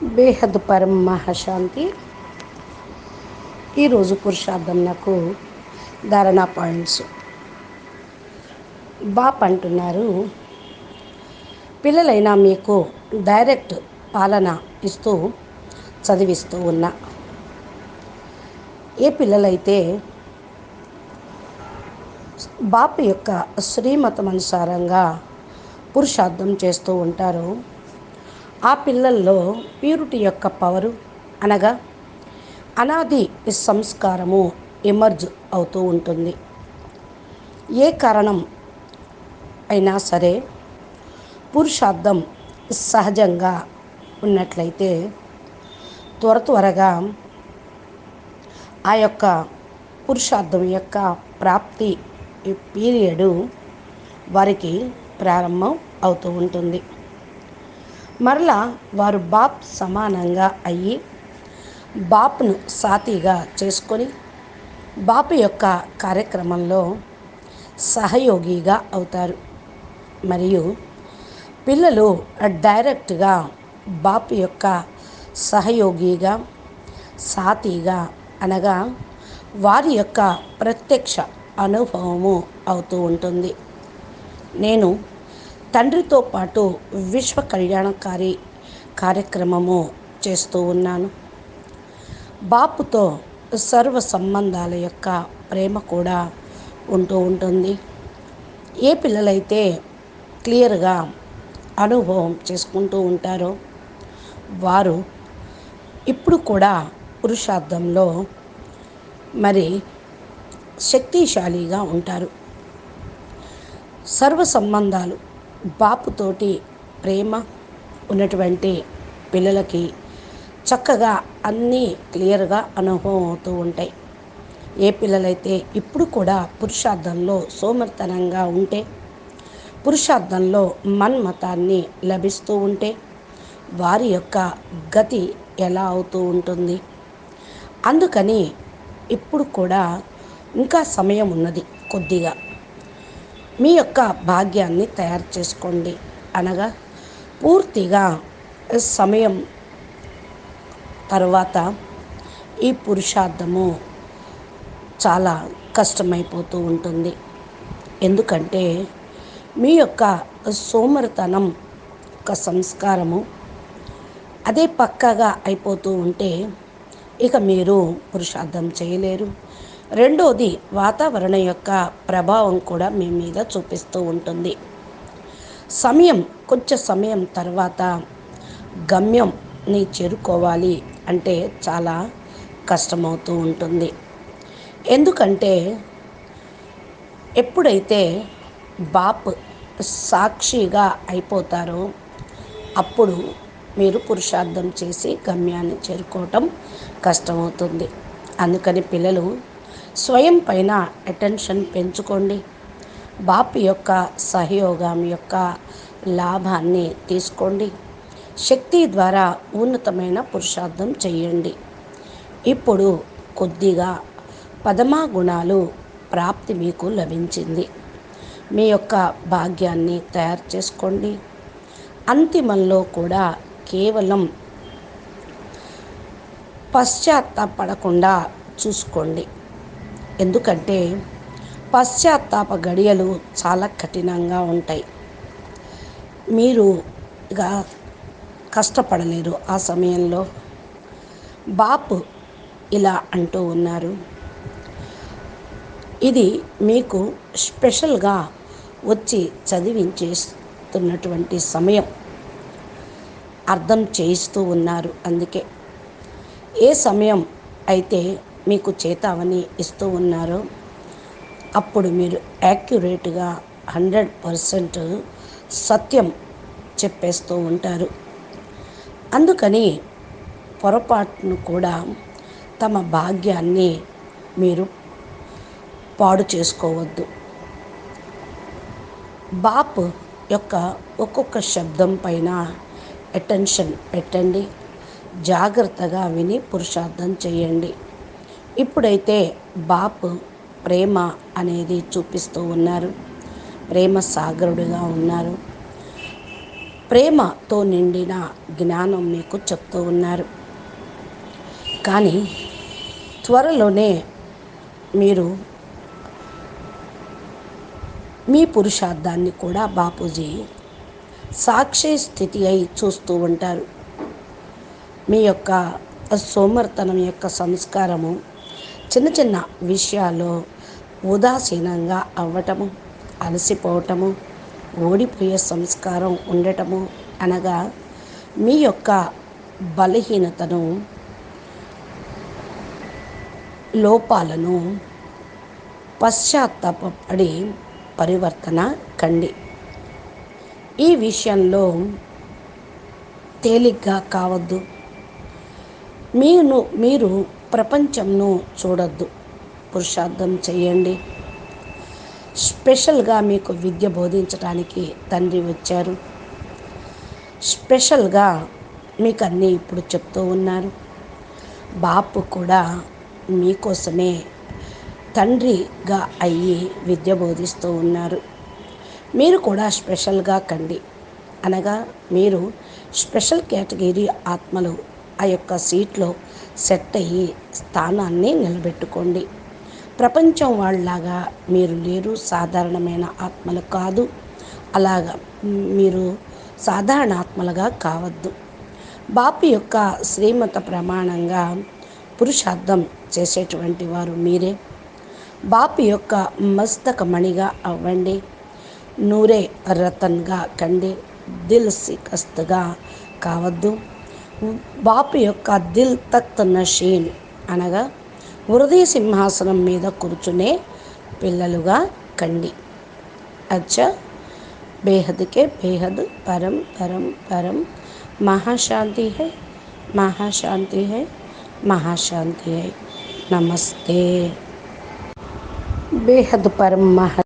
బేహద్ పరం మహాశాంతి. ఈరోజు పురుషార్థం నాకు ధారణా పాయింట్స్. బాప్ అంటున్నారు పిల్లలైనా మీకు డైరెక్ట్ పాలన ఇస్తూ చదివిస్తూ ఉన్నా ఏ పిల్లలైతే బాపు యొక్క శ్రీమతం అనుసారంగా పురుషార్థం చేస్తూ ఉంటారో ఆ పిల్లల్లో ప్యూరిటీ యొక్క పవరు అనగా అనాది సంస్కారము ఎమర్జ్ అవుతూ ఉంటుంది. ఏ కారణం అయినా సరే పురుషార్థం సహజంగా ఉన్నట్లయితే త్వర త్వరగా ఆ యొక్క పురుషార్థం యొక్క ప్రాప్తి పీరియడ్ వారికి ప్రారంభం అవుతూ ఉంటుంది. మరలా వారు బాప్ సమానంగా అయ్యి బాప్ను సాతిగా చేసుకొని బాపు యొక్క కార్యక్రమంలో సహయోగిగా అవుతారు. మరియు పిల్లలు డైరెక్ట్గా బాపు యొక్క సహయోగిగా సాతిగా అనగా వారి యొక్క ప్రత్యక్ష అనుభవము అవుతూ ఉంటుంది. నేను తండ్రితో పాటు విశ్వ కళ్యాణకారి కార్యక్రమము చేస్తూ ఉన్నాను. బాపుతో సర్వ సంబంధాల యొక్క ప్రేమ కూడా ఉంటూ ఉంటుంది. ఏ పిల్లలైతే క్లియర్గా అనుభవం చేసుకుంటూ ఉంటారో వారు ఇప్పుడు కూడా పురుషార్థంలో మరి శక్తిశాలిగా ఉంటారు. సర్వ సంబంధాలు బాపుతోటి ప్రేమ ఉన్నటువంటి పిల్లలకి చక్కగా అన్నీ క్లియర్గా అనుభవం అవుతూ ఉంటాయి. ఏ పిల్లలైతే ఇప్పుడు కూడా పురుషార్థంలో సోమర్తనంగా ఉంటే పురుషార్థంలో మన్మతాన్ని లభిస్తూ ఉంటే వారి యొక్క గతి ఎలా అవుతూ ఉంటుంది? అందుకని ఇప్పుడు కూడా ఇంకా సమయం ఉన్నది కొద్దిగా. మీ యొక్క భాగ్యాన్ని తయారు చేసుకోండి. అనగా పూర్తిగా సమయం తర్వాత ఈ పురుషార్థము చాలా కష్టమైపోతూ ఉంటుంది. ఎందుకంటే మీ యొక్క సోమరితనం ఒక సంస్కారము అదే పక్కాగా అయిపోతూ ఉంటే ఇక మీరు పురుషార్థం చేయలేరు. రెండోది వాతావరణం యొక్క ప్రభావం కూడా మీ మీద చూపిస్తూ ఉంటుంది. సమయం కొంచెం సమయం తర్వాత గమ్యంని చేరుకోవాలి అంటే చాలా కష్టమవుతూ ఉంటుంది. ఎందుకంటే ఎప్పుడైతే బాప్ సాక్షిగా అయిపోతారో అప్పుడు మీరు పురుషార్థం చేసి గమ్యాన్ని చేరుకోవటం కష్టమవుతుంది. అందుకని పిల్లలు స్వయం పైన అటెన్షన్ పెంచుకోండి. బాప్ యొక్క సహయోగం యొక్క లాభాన్ని తీసుకోండి. శక్తి ద్వారా ఉన్నతమైన పురుషార్థం చేయండి. ఇప్పుడు కొద్దిగా పదమా గుణాలు ప్రాప్తి మీకు లభించింది. మీ యొక్క భాగ్యాన్ని తయారు చేసుకోండి. అంతిమంలో కూడా కేవలం పశ్చాత్తాపడకుండా చూసుకోండి. ఎందుకంటే పశ్చాత్తాప గడియలు చాలా కఠినంగా ఉంటాయి. మీరు ఇక కష్టపడలేరు ఆ సమయంలో. బాపు ఇలా అంటూ ఉన్నారు. ఇది మీకు స్పెషల్గా వచ్చి చదివించేస్తున్నటువంటి సమయం. అర్థం చేయిస్తూ ఉన్నారు అందుకే. ఏ సమయం అయితే మీకు చేతావని ఇస్తూ ఉన్నారో. అప్పుడు మీరు యాక్యురేట్గా హండ్రెడ్ పర్సెంట్ సత్యం చెప్పేస్తూ ఉంటారు. అందుకని పొరపాటును కూడా తమ భాగ్యాన్ని మీరు పాడు చేసుకోవద్దు. బాప్ యొక్క ఒక్కొక్క శబ్దం పైన అటెన్షన్ పెట్టండి. జాగ్రత్తగా విని పురుషార్థం చేయండి. ఇప్పుడైతే బాపు ప్రేమ అనేది చూపిస్తూ ఉన్నారు. ప్రేమ సాగరుడుగా ఉన్నారు. ప్రేమతో నిండిన జ్ఞానం మీకు చెప్తూ ఉన్నారు. కానీ త్వరలోనే మీరు మీ పురుషార్థాన్ని కూడా బాపూజీ సాక్షి స్థితి అయి చూస్తూ ఉంటారు. మీ యొక్క సోమర్తనం యొక్క సంస్కారము చిన్న చిన్న విషయాల్లో ఉదాసీనంగా అవ్వటము అలసిపోవటము ఓడిపోయే సంస్కారం ఉండటము అనగా మీ యొక్క బలహీనతను లోపాలను పశ్చాత్తాపడి పరివర్తన కండి. ఈ విషయంలో తేలిగ్గా కావద్దు. మీను మీరు ప్రపంచంను చూడొద్దు. పురుషార్థం చేయండి స్పెషల్గా మీకు విద్య బోధించడానికి తండ్రి వచ్చారు. స్పెషల్గా మీకు అన్నీ ఇప్పుడు చెప్తూ ఉన్నారు. బాపు కూడా మీకోసమే తండ్రిగా అయ్యి విద్య బోధిస్తూ ఉన్నారు. మీరు కూడా స్పెషల్గా కండి. అనగా మీరు స్పెషల్ కేటగిరీ ఆత్మలు ఆ యొక్క సీట్లో సెట్ అయ్యి స్థానాన్ని నిలబెట్టుకోండి. ప్రపంచం వాళ్ళలాగా మీరు లేరు సాధారణమైన ఆత్మలు కాదు. అలాగా మీరు సాధారణ ఆత్మలుగా కావద్దు. బాపు యొక్క శ్రీమత ప్రమాణంగా పురుషార్థం చేసేటువంటి వారు మీరే. బాపు యొక్క మస్తక మణిగా అవ్వండి. నూరే రతన్గా కండి. దిల్ సికస్తుగా కావద్దు. బాపు యొక్క దిల్ తక్త్ నషీన్ అనగా హృదయ సింహాసనం మీద కూర్చునే పిల్లలుగా కండి. అచ్చ బేహద్కే బేహద్ పరం పరం పరం మహాశాంతి హై మహాశాంతి హై మహాశాంతి హై నమస్తే. బేహద్ పరం మహా